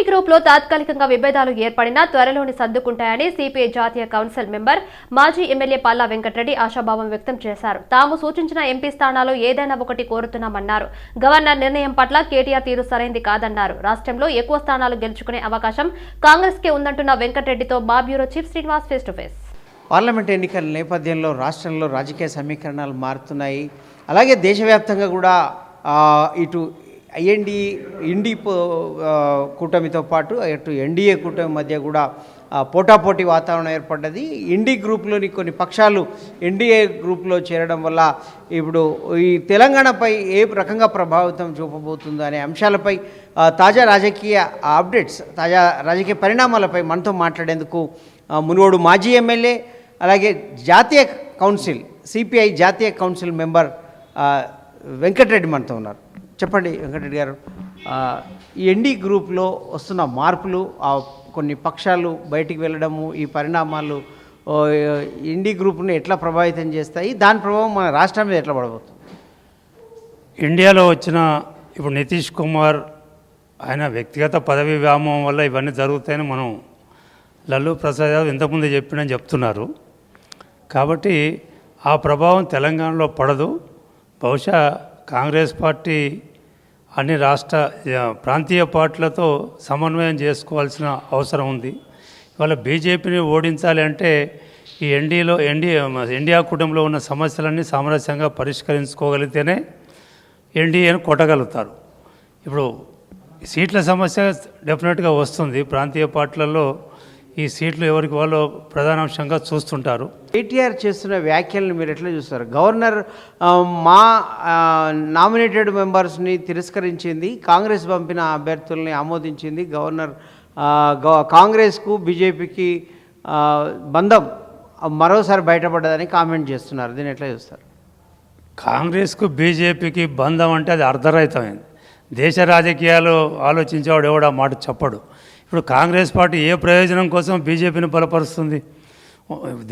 ND గ్రూప్లో తాత్కాలికంగా విభేదాలు ఏర్పడినా త్వరలోని సర్దుకుంటాయని సిపిఐ జాతీయ కౌన్సిల్ మెంబర్ మాజీ ఎమ్మెల్యే పల్లా వెంకటరెడ్డి ఆశాభావం వ్యక్తం చేశారు. తాము సూచించిన ఎంపీ స్థానాలు ఏదైనా ఒకటి కోరుతున్నామన్నారు. గవర్నర్ నిర్ణయం పట్ల కేటీఆర్ తీరు సరైంది కాదన్నారు. రాష్ట్రంలో ఎక్కువ స్థానాలు గెలుచుకునే అవకాశం కాంగ్రెస్ కే ఉందంటున్న వెంకటరెడ్డితో మా bureau chief Srinivas face to face. Parliament ఎన్నికల నేపథ్యంలో రాష్ట్రంలో రాజకీయ సమీకరణాలు మారుతున్నాయి. అలాగే దేశవ్యాప్తంగా కూడా ఇటు ఐఎన్డి ఇండి కూటమితో పాటు అటు ఎన్డీఏ కూటమి మధ్య కూడా పోటాపోటీ వాతావరణం ఏర్పడ్డది. ఇండి గ్రూప్లోని కొన్ని పక్షాలు ఎన్డీఏ గ్రూప్లో చేరడం వల్ల ఇప్పుడు ఈ తెలంగాణపై ఏ రకంగా ప్రభావితం చూపబోతుందో అనే అంశాలపై తాజా రాజకీయ అప్డేట్స్ తాజా రాజకీయ పరిణామాలపై మనతో మాట్లాడేందుకు మునుగోడు మాజీ ఎమ్మెల్యే అలాగే జాతీయ కౌన్సిల్ సిపిఐ జాతీయ కౌన్సిల్ మెంబర్ వెంకటరెడ్డి మనతో ఉన్నారు. చెప్పండి వెంకటరెడ్డి గారు. ఈ ఎన్డీ గ్రూప్లో వస్తున్న మార్పులు ఆ కొన్ని పక్షాలు బయటికి వెళ్ళడము ఈ పరిణామాలు ఎన్డీ గ్రూప్ని ఎట్లా ప్రభావితం చేస్తాయి? దాని ప్రభావం మన రాష్ట్రం మీద ఎట్లా పడబోతుంది? ఇండియాలో వచ్చిన ఇప్పుడు నితీష్ కుమార్ ఆయన వ్యక్తిగత పదవి వ్యామోహం వల్ల ఇవన్నీ జరుగుతాయని మనం లల్లు ప్రసాద్ యాదవ్ ఇంతకుముందు చెప్పినని చెప్తున్నారు. కాబట్టి ఆ ప్రభావం తెలంగాణలో పడదు. బహుశా కాంగ్రెస్ పార్టీ అన్ని రాష్ట్ర ప్రాంతీయ పార్టీలతో సమన్వయం చేసుకోవాల్సిన అవసరం ఉంది. ఇవాళ బీజేపీని ఓడించాలి అంటే ఈ ఎన్డీలో ఎన్డీ ఇండియా కుటుంబంలో ఉన్న సమస్యలన్నీ సామరస్యంగా పరిష్కరించుకోగలిగితేనే ఎన్డీఏను కొట్టగలుగుతారు. ఇప్పుడు సీట్ల సమస్య డెఫినెట్గా వస్తుంది. ప్రాంతీయ పార్టీలలో ఈ సీట్లు ఎవరికి వాళ్ళు ప్రధానాంశంగా చూస్తుంటారు. కేటీఆర్ చేస్తున్న వ్యాఖ్యలను మీరు ఎట్లా చూస్తారు? గవర్నర్ మా నామినేటెడ్ మెంబర్స్ని తిరస్కరించింది కాంగ్రెస్ పంపిన అభ్యర్థుల్ని ఆమోదించింది గవర్నర్ కాంగ్రెస్కు బీజేపీకి బంధం మరోసారి బయటపడ్డదని కామెంట్ చేస్తున్నారు. దీన్ని ఎట్లా చూస్తారు? కాంగ్రెస్కు బీజేపీకి బంధం అంటే అది అర్ధరహితమైంది దేశ రాజకీయాలు ఆలోచించేవాడు ఎవడు? మాట చెప్పడు. ఇప్పుడు కాంగ్రెస్ పార్టీ ఏ ప్రయోజనం కోసం బీజేపీని బలపరుస్తుంది?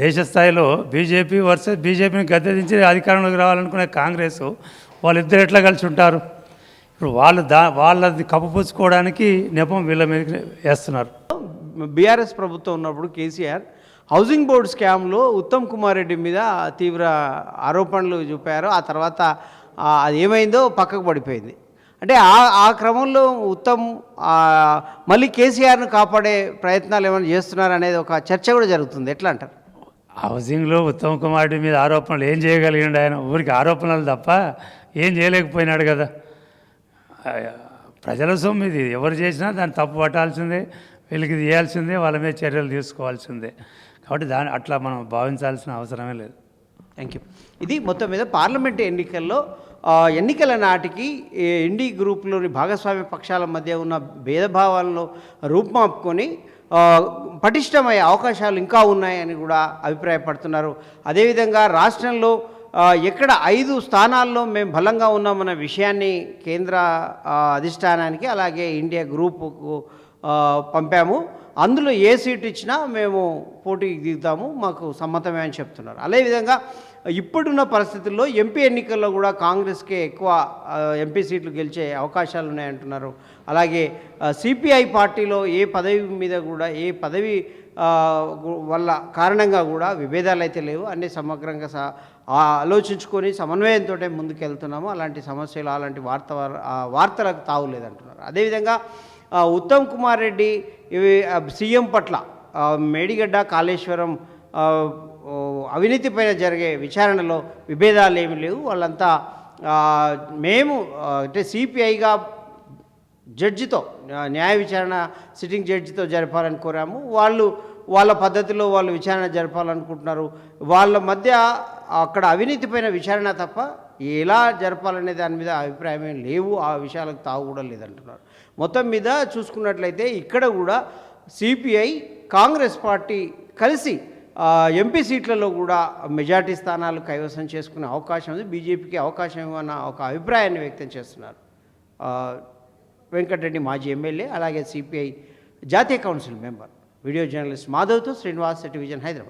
దేశ స్థాయిలో బీజేపీ వర్సెస్ బీజేపీని గద్దెదించి అధికారంలోకి రావాలనుకునే కాంగ్రెస్ వాళ్ళిద్దరు ఎట్లా కలిసి ఉంటారు? ఇప్పుడు వాళ్ళు దా వాళ్ళది కప్పపుచ్చుకోవడానికి నెపం వీళ్ళ మీద వేస్తున్నారు. బీఆర్ఎస్ ప్రభుత్వం ఉన్నప్పుడు కేసీఆర్ హౌసింగ్ బోర్డు స్కామ్లో ఉత్తమ్ కుమార్ రెడ్డి మీద తీవ్ర ఆరోపణలు చూపారు. ఆ తర్వాత అది ఏమైందో పక్కకు పడిపోయింది. అంటే ఆ ఆ క్రమంలో ఉత్తమ్ మళ్ళీ కేసీఆర్ను కాపాడే ప్రయత్నాలు ఏమైనా చేస్తున్నారు అనేది ఒక చర్చ కూడా జరుగుతుంది. ఎట్లా అంటారు? హౌసింగ్లో ఉత్తమ్ కుమార్ మీద ఆరోపణలు ఏం చేయగలిగాడు ఆయన? ఊరికి ఆరోపణలు తప్ప ఏం చేయలేకపోయినాడు కదా. ప్రజల సొమ్ము ఇది. ఎవరు చేసినా దాన్ని తప్పు పట్టాల్సిందే వీళ్ళకి చేయాల్సిందే వాళ్ళ మీద చర్యలు తీసుకోవాల్సిందే. కాబట్టి దాని అట్లా మనం భావించాల్సిన అవసరమే లేదు. థ్యాంక్ యూ ఇది మొత్తం మీద పార్లమెంటు ఎన్నికల్లో ఎన్నికల నాటికి ఈ ఎన్డీ గ్రూప్లోని భాగస్వామ్య పక్షాల మధ్య ఉన్న భేదభావాలను రూపుమాపుకొని పటిష్టమయ్యే అవకాశాలు ఇంకా ఉన్నాయని కూడా అభిప్రాయపడుతున్నారు. అదేవిధంగా రాష్ట్రంలో ఎక్కడ ఐదు స్థానాల్లో మేము బలంగా ఉన్నామన్న విషయాన్ని కేంద్ర అధిష్టానానికి అలాగే ఇండియా గ్రూపుకు పంపాము. అందులో ఏ సీట్ ఇచ్చినా మేము పోటీకి దిగుతాము. మాకు సమ్మతమే అని చెప్తున్నారు. అదేవిధంగా ఇప్పుడున్న పరిస్థితుల్లో ఎంపీ ఎన్నికల్లో కూడా కాంగ్రెస్కే ఎక్కువ ఎంపీ సీట్లు గెలిచే అవకాశాలు ఉన్నాయంటున్నారు అలాగే సిపిఐ పార్టీలో ఏ పదవి మీద కూడా ఏ పదవి వల్ల కారణంగా కూడా విభేదాలు అయితే లేవు. అన్ని సమగ్రంగా స ఆలోచించుకొని సమన్వయంతో ముందుకెళ్తున్నాము. అలాంటి సమస్యలు అలాంటి వార్త వార్తలకు తావు లేదంటున్నారు అదేవిధంగా ఉత్తమ్ కుమార్ రెడ్డి ఇవి సీఎం పట్ల మేడిగడ్డ కాళేశ్వరం అవినీతిపైన అవినీతి పైన జరిగే విచారణలో విభేదాలు ఏమి లేవు. వాళ్ళంతా మేము అంటే సిపిఐగా జడ్జితో న్యాయ విచారణ సిట్టింగ్ జడ్జితో జరపాలని కోరాము. వాళ్ళు వాళ్ళ పద్ధతిలో వాళ్ళు విచారణ జరపాలనుకుంటున్నారు. వాళ్ళ మధ్య అక్కడ అవినీతిపైన విచారణ తప్ప ఎలా జరపాలనే దాని మీద అభిప్రాయం ఏం లేవు ఆ విషయాలకు తావు కూడా లేదంటున్నారు. మొత్తం మీద చూసుకున్నట్లయితే ఇక్కడ కూడా సిపిఐ కాంగ్రెస్ పార్టీ కలిసి ఎంపీ సీట్లలో కూడా మెజార్టీ స్థానాలు కైవసం చేసుకునే అవకాశం ఉంది. బీజేపీకి అవకాశం ఇవ్వన్న ఒక అభిప్రాయాన్ని వ్యక్తం చేస్తున్నారు. వెంకటరెడ్డి మాజీ ఎమ్మెల్యే అలాగే సిపిఐ జాతీయ కౌన్సిల్ మెంబర్. వీడియో జర్నలిస్ట్ మాధవ్తో శ్రీనివాస్ టెలివిజన్ హైదరాబాద్.